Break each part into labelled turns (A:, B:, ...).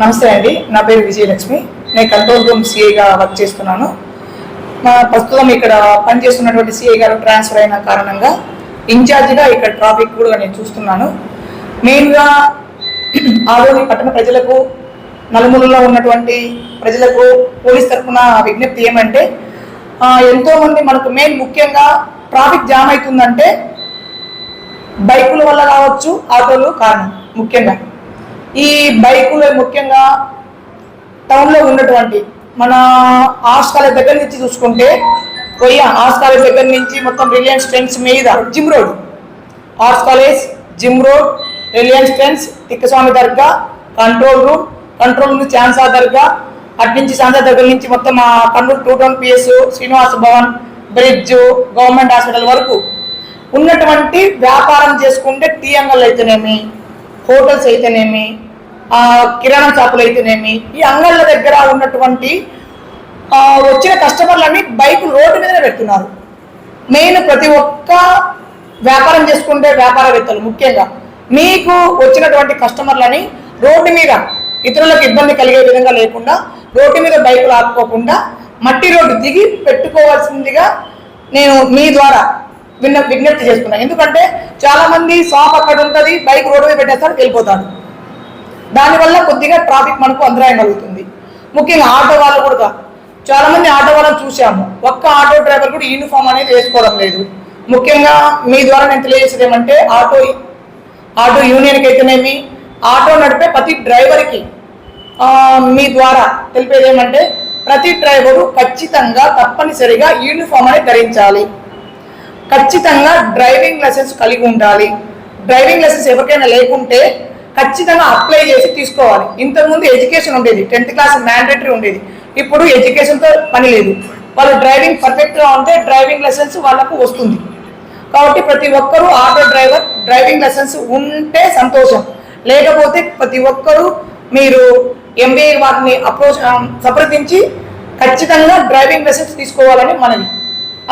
A: నమస్తే అండి. నా పేరు విజయలక్ష్మి. నేను కంట్రోల్ రూమ్ సిఐగా వర్క్ చేస్తున్నాను. మా ప్రస్తుతం ఇక్కడ పనిచేస్తున్నటువంటి సిఐ గారు ట్రాన్స్ఫర్ అయిన కారణంగా ఇన్ఛార్జిగా ఇక్కడ ట్రాఫిక్ కూడా నేను చూస్తున్నాను. మెయిన్గా ఆదోని పట్టణ ప్రజలకు నలుమూలలో ఉన్నటువంటి ప్రజలకు పోలీస్ తరఫున విజ్ఞప్తి ఏమంటే ఎంతోమంది మనకు మెయిన్ ముఖ్యంగా ట్రాఫిక్ జామ్ అవుతుందంటే బైకుల వల్ల కావచ్చు ఆటోలు కారణం ముఖ్యంగా. ఈ బైకులు ముఖ్యంగా టౌన్లో ఉన్నటువంటి మన ఆర్ట్స్ కాలేజ్ దగ్గర నుంచి చూసుకుంటే పోయి ఆర్ట్స్ కాలేజ్ దగ్గర నుంచి మొత్తం రిలయన్స్ ట్రెండ్స్ మీద gym road arts college gym road Reliance Trends Tikkaswami Dargah control room control room ఛాన్సా దర్గా అటు నుంచి ఛాన్సా దగ్గర నుంచి మొత్తం ఆ Kurnool two town PS Srinivasa Bhavan bridge government hospital వరకు ఉన్నటువంటి వ్యాపారం చేసుకుంటే టీ అంగళ్ళు అయితేనేమి? హోటల్స్ అయితేనేమి ఆ, కిరాణా షాపులు అయితేనేమి ఈ అంగళ్ళ దగ్గర ఉన్నటువంటి వచ్చిన కస్టమర్లని బైక్ రోడ్డు మీదనే పెడుతున్నారు. మెయిన్ ప్రతి ఒక్క వ్యాపారం చేసుకుంటే వ్యాపారవేత్తలు ముఖ్యంగా. మీకు వచ్చినటువంటి కస్టమర్లని రోడ్డు మీద ఇతరులకు ఇబ్బంది కలిగే విధంగా లేకుండా రోడ్డు మీద బైకులు ఆపుకోకుండా మట్టి రోడ్డు దిగి పెట్టుకోవాల్సిందిగా నేను మీ ద్వారా విన్న విజ్ఞప్తి చేస్తున్నాను ఎందుకంటే చాలా మంది షాప్ అక్కడ ఉంటుంది బైక్ రోడ్డు మీద పెట్టేస్తారు వెళ్ళిపోతాడు దానివల్ల కొద్దిగా ట్రాఫిక్ మనకు అంతరాయం కలుగుతుంది. ముఖ్యంగా ఆటో వాళ్ళు కూడా చాలా మంది ఆటో వాళ్ళని చూసాము ఒక్క ఆటో డ్రైవర్ కూడా యూనిఫామ్ అనేది వేసుకోవడం లేదు. ముఖ్యంగా మీ ద్వారా నేను తెలియజేసేది ఏమంటే ఆటో ఆటో యూనియన్కి అయితేనేమి ఆటో నడిపే ప్రతి డ్రైవర్కి మీ ద్వారా తెలిపేది ఏమంటే ప్రతి డ్రైవరు ఖచ్చితంగా తప్పనిసరిగా యూనిఫామ్ అనేది ధరించాలి. ఖచ్చితంగా డ్రైవింగ్ లైసెన్స్ కలిగి ఉండాలి. డ్రైవింగ్ లైసెన్స్ ఎవరికైనా లేకుంటే ఖచ్చితంగా అప్లై చేసి తీసుకోవాలి. ఇంతకుముందు ఎడ్యుకేషన్ ఉండేది. టెన్త్ క్లాస్ మ్యాండేటరీ ఉండేది. ఇప్పుడు ఎడ్యుకేషన్తో పని లేదు. వాళ్ళు డ్రైవింగ్ పర్ఫెక్ట్గా ఉంటే డ్రైవింగ్ లైసెన్స్ వాళ్ళకు వస్తుంది. కాబట్టి ప్రతి ఒక్కరూ ఆటో డ్రైవర్ డ్రైవింగ్ లైసెన్స్ ఉంటే సంతోషం. లేకపోతే ప్రతి ఒక్కరూ మీరు ఎంబీఏ వారిని అప్రోచ్ సంప్రదించి ఖచ్చితంగా డ్రైవింగ్ లైసెన్స్ తీసుకోవాలని మనవి.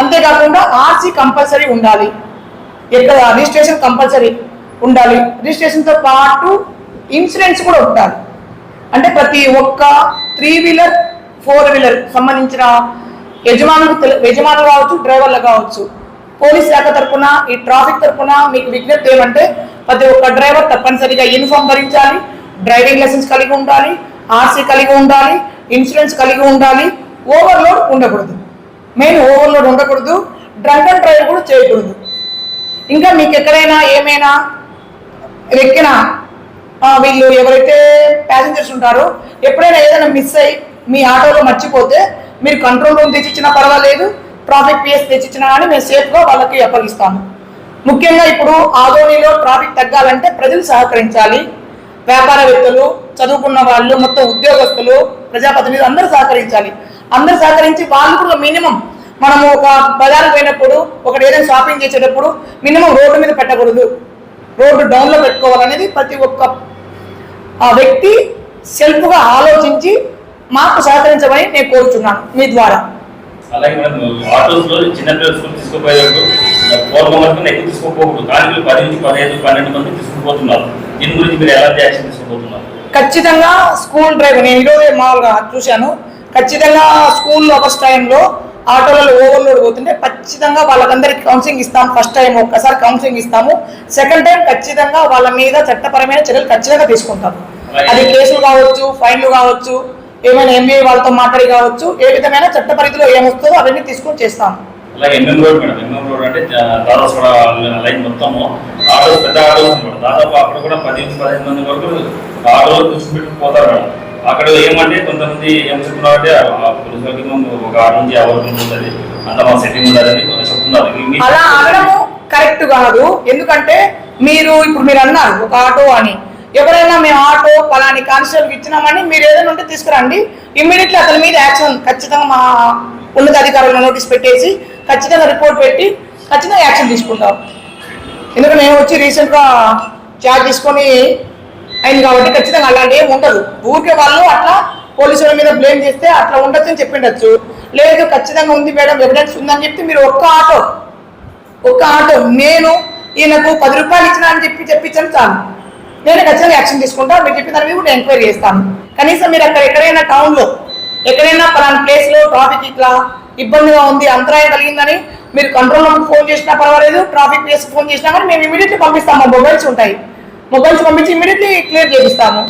A: అంతేకాకుండా ఆర్సీ కంపల్సరీ ఉండాలి. ఎక్కడ రిజిస్ట్రేషన్ కంపల్సరీ ఉండాలి. రిజిస్ట్రేషన్తో పాటు ఇన్సూరెన్స్ కూడా ఉండాలి. అంటే ప్రతి ఒక్క త్రీ వీలర్ ఫోర్ వీలర్ సంబంధించిన యజమానులు యజమానులు కావచ్చు డ్రైవర్లు కావచ్చు పోలీస్ శాఖ తరపున ఈ ట్రాఫిక్ తరఫున మీకు విజ్ఞప్తి ఏమంటే ప్రతి ఒక్క డ్రైవర్ తప్పనిసరిగా యూనిఫామ్ ధరించాలి డ్రైవింగ్ లైసెన్స్ కలిగి ఉండాలి ఆర్సీ కలిగి ఉండాలి ఇన్సూరెన్స్ కలిగి ఉండాలి ఓవర్లోడ్ ఉండకూడదు. మెయిన్ ఓవర్లోడ్ ఉండకూడదు. డ్రంక్ అండ్ డ్రైవ్ కూడా చేయకూడదు. ఇంకా మీకు ఎక్కడైనా ఏమైనా ఎక్కిన వీళ్ళు ఎవరైతే ప్యాసింజర్స్ ఉంటారో ఎప్పుడైనా ఏదైనా మిస్ అయ్యి మీ ఆటోలో మర్చిపోతే మీరు కంట్రోల్ రూమ్ తెచ్చిచ్చినా పర్వాలేదు ట్రాఫిక్ పిఎస్ తెచ్చిచ్చినా కానీ మేము సేఫ్గా వాళ్ళకి అప్పగిస్తాము. ముఖ్యంగా ఇప్పుడు ఆదోనిలో ట్రాఫిక్ తగ్గాలంటే ప్రజలు సహకరించాలి. వ్యాపారవేత్తలు చదువుకున్న వాళ్ళు మొత్తం ఉద్యోగస్తులు ప్రజాప్రతినిధులు అందరూ సహకరించాలి. అందరూ సహకరించి వాళ్ళు కూడా మినిమం మనము ఒక బజార్కి పోయినప్పుడు ఒకటి ఏదైనా షాపింగ్ చేసేటప్పుడు మినిమం రోడ్డు మీద పెట్టకూడదు. రోడ్డు డౌన్లో పెట్టుకోవాలనేది ప్రతి ఒక్క ఆ వ్యక్తి సెల్ఫ్గా ఆలోచించి మాకు సహకరించమని నేను కోరుచున్నాను మీ ద్వారా.
B: అలాగే మనం ఆటోస్లో చిన్న పిల్లలు స్కూల్ తీసుకుపోయేటప్పుడు పూర్వం వరకు ఎక్కువ తీసుకోపోకూడదు. కానీ వీళ్ళు పది నుంచి పదిహేను పన్నెండు మంది తీసుకుపోతున్నారు. దీని గురించి మీరు ఎలాంటి యాక్షన్ తీసుకోబోతున్నారు?
A: ఖచ్చితంగా స్కూల్ డ్రైవర్ నేను ఈరోజే మామూలుగా చూశాను. ఖచ్చితంగా స్కూల్ ఫస్ట్ టైంలో ఆటోలలో ఓవర్లోడ్ పోతుంటే ఖచ్చితంగా వాళ్ళకందరికి కౌన్సిలింగ్ ఇస్తాం. ఫస్ట్ టైం ఒక్కసారి కౌన్సిలింగ్ ఇస్తాము. సెకండ్ టైం ఖచ్చితంగా వాళ్ళ మీద చట్టపరమైన చర్యలు ఖచ్చితంగా తీసుకుంటాం. అది కేసులు కావచ్చు ఫైన్లు కావచ్చు ఏమైనా ఎంబీఏ వాళ్ళతో మాట్లాడి కావచ్చు ఏ విధమైన చట్ట పరిధిలో ఏమొస్తుందో అవన్నీ తీసుకొని చేస్తాం.
B: అలాగే MM road madam MM road అంటే దాదాపు లైన్ మొత్తము ఆటోస్ పెద్ద ఆటోస్ అనమాట దాదాపు అక్కడ కూడా పది పదిహేను మంది వరకు ఆటోలో కూర్చోబెట్టుకుపోతారు మేడం. అక్కడ ఏమంటే కొంతమంది ఏం చెప్తున్నారంటే ఒక ఆరు నుంచి ఎవరు ఉంటుంది? అంత మా సెట్టింగ్ ఉండాలని చెప్తున్నారు.
A: అలా అనడము కరెక్ట్ కాదు. ఎందుకంటే మీరు ఇప్పుడు మీరు అన్నారు ఒక ఆటో అని. ఎవరైనా మేము ఆటో పలాని కానిస్టేబుల్కి ఇచ్చినామని మీరు ఏదైనా ఉంటే తీసుకురండి. ఇమ్మీడియట్లీ అతని మీద యాక్షన్ ఖచ్చితంగా మా ఉన్నతాధికారులను నోటీస్ పెట్టేసి ఖచ్చితంగా రిపోర్ట్ పెట్టి ఖచ్చితంగా యాక్షన్ తీసుకుంటాం. ఎందుకంటే మేము వచ్చి రీసెంట్గా చార్జ్ తీసుకొని అయింది కాబట్టి ఖచ్చితంగా అలాంటి ఏమి ఉండదు. ఊరికే వాళ్ళు అట్లా పోలీసుల మీద బ్లేమ్ చేస్తే అట్లా ఉండొచ్చు అని చెప్పిండొచ్చు. లేదు ఖచ్చితంగా ఉంది మేడం ఎవిడెన్స్ ఉందని చెప్తే మీరు ఒక్క ఆటో ఒక్క ఆటో నేను ఈయనకు పది రూపాయలు ఇచ్చినా అని చెప్పి చెప్పించాను చాలు నేను ఖచ్చితంగా యాక్షన్ తీసుకుంటా మీరు చెప్పిన దాని మీద కూడా ఎంక్వైరీ చేస్తాను. కనీసం మీరు అక్కడ ఎక్కడైనా టౌన్లో ఎక్కడైనా పలానా ప్లేస్లో ట్రాఫిక్ ఇట్లా ఇబ్బందిగా ఉంది అంతరాయం కలిగిందని మీరు కంట్రోల్ రూమ్కి ఫోన్ చేసినా పర్వాలేదు ట్రాఫిక్ ప్లేస్ ఫోన్ చేసినా కానీ మేము ఇమీడియట్లీ పంపిస్తాము మా మొబైల్స్ ఉంటాయి. మొబైల్స్ పంపించి ఇమీడియట్లీ క్లియర్ చేపిస్తాము.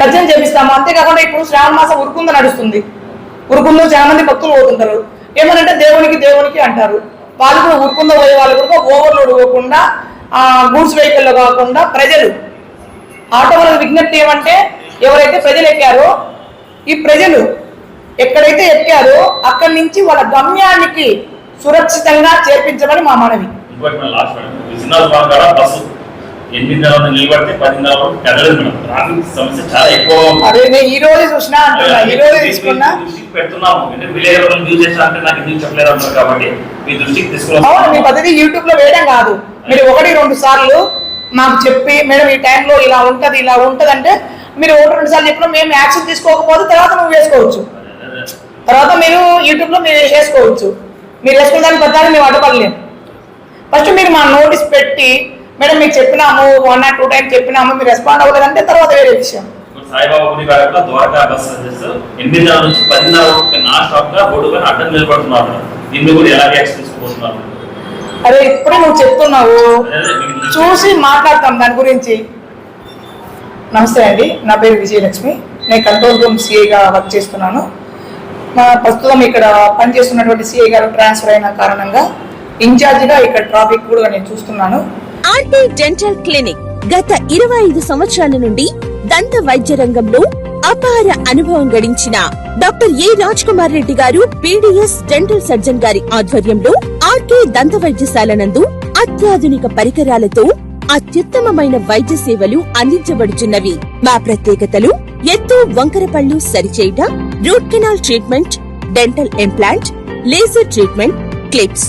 A: ఖర్చం చేపిస్తాము. అంతేకాకుండా ఇప్పుడు శ్రావణ మాసం ఉరుకుంద నడుస్తుంది. ఉరుకుందో చాలా మంది భక్తులు పోతుంటారు. ఏమనంటే దేవునికి దేవునికి అంటారు. వాళ్ళు కూడా ఉరుకుంద పోయే వాళ్ళు కూడా ఓవర్లోడ్ పోకుండా గూడ్స్ వెహికల్లో కాకుండా ప్రజలు. ఆటో వాళ్ళ విజ్ఞప్తి ఏమంటే ఎవరైతే ప్రజలు ఎక్కారో ఈ ప్రజలు ఎక్కడైతే ఎక్కారో అక్కడి నుంచి వాళ్ళ గమ్యానికి సురక్షితంగా చేర్పించమని మా మనవి.
B: ఇంకోటి మన లాస్ట్ విశ్వనాథ్ పార్క్ కాడ బస్సు. ఎనిమిదిన్నర వరకు నిలబడితే పదిన్నర వరకు కదలేదు మేడం. ట్రాఫిక్ సమస్య చాలా ఎక్కువ.
A: అదే నేను ఈ రోజు చూసినా అంటున్నా ఈ రోజు తీసుకున్నా.
B: దృష్టికి పెడుతున్నాము. అంటే విలేకరులను యూజ్ చేస్తా అంటే నాకు ఎందుకు చెప్పలేదు అంటారు కాబట్టి మీ దృష్టికి
A: అవును మీ పద్ధతి యూట్యూబ్లో వేయడం కాదు. మీరు ఒకటి రెండు సార్లు మాకు చెప్పి మేడం ఈ టైంలో ఇలా ఉంటది ఇలా ఉంటది అంటే మీరు ఒకటి రెండు సార్లు చెప్పిన మేము యాక్షన్ తీసుకోకపోతే తర్వాత నువ్వు వేసుకోవచ్చు. తర్వాత మీరు యూట్యూబ్లో మీరు వేసుకోవచ్చు. మీరు వేసుకున్న దాని పద్దాన్ని మేము అడ్డుపడలేము. ఫస్ట్ మీరు మా నోటీస్ పెట్టి మేడం మీకు చెప్పినాము వన్ ఆర్ టూ టైం చెప్పినాము మీరు రెస్పాండ్ అవ్వలేదంటే తర్వాత వేరే విషయం.
B: ఇప్పుడు సాయిబాబా గుడి కాడ కూడా ద్వారకా బస్ సర్వీస్ ఎనిమిదిన్నర నుంచి పదిన్నర వరకు నాన్ స్టాప్గా బోర్డు పైన అడ్డం నిలబడుతున్నారు మేడం. దీన్ని కూడా ఎలా యాక్షన్ తీసుకోబోతున్నారు
A: అరే ఇప్పుడే నువ్వు చెప్తున్నావు. చూసి మాట్లాడతాం దాని గురించి. నమస్తే అండి నా పేరు విజయలక్ష్మి. నేను కంట్రోల్ రూమ్ సిఐగా వర్క్ చేస్తున్నాను. మా ప్రస్తుతం ఇక్కడ పనిచేస్తున్నటువంటి సిఐ గారు ట్రాన్స్ఫర్ అయిన కారణంగా ఇన్ఛార్జిగా ఇక్కడ ట్రాఫిక్ కూడా నేను చూస్తున్నాను.
C: ఆర్టీ డెంటల్ క్లినిక్ గత ఇరవై ఐదు సంవత్సరాల నుండి దంత వైద్య రంగంలో అపార అనుభవం గడించిన doctor A Raj Kumar Reddy garu BDS dental surgeon గారి ఆధ్వర్యంలో ఆర్కే దంత వైద్యశాల నందు అత్యాధునిక పరికరాలతో అత్యుత్తమమైన వైద్య సేవలు అందించబడుచున్నవి. మా ప్రత్యేకతలు ఎత్తు వంకర పళ్ళు సరిచేయట root canal treatment dental implant laser treatment clips.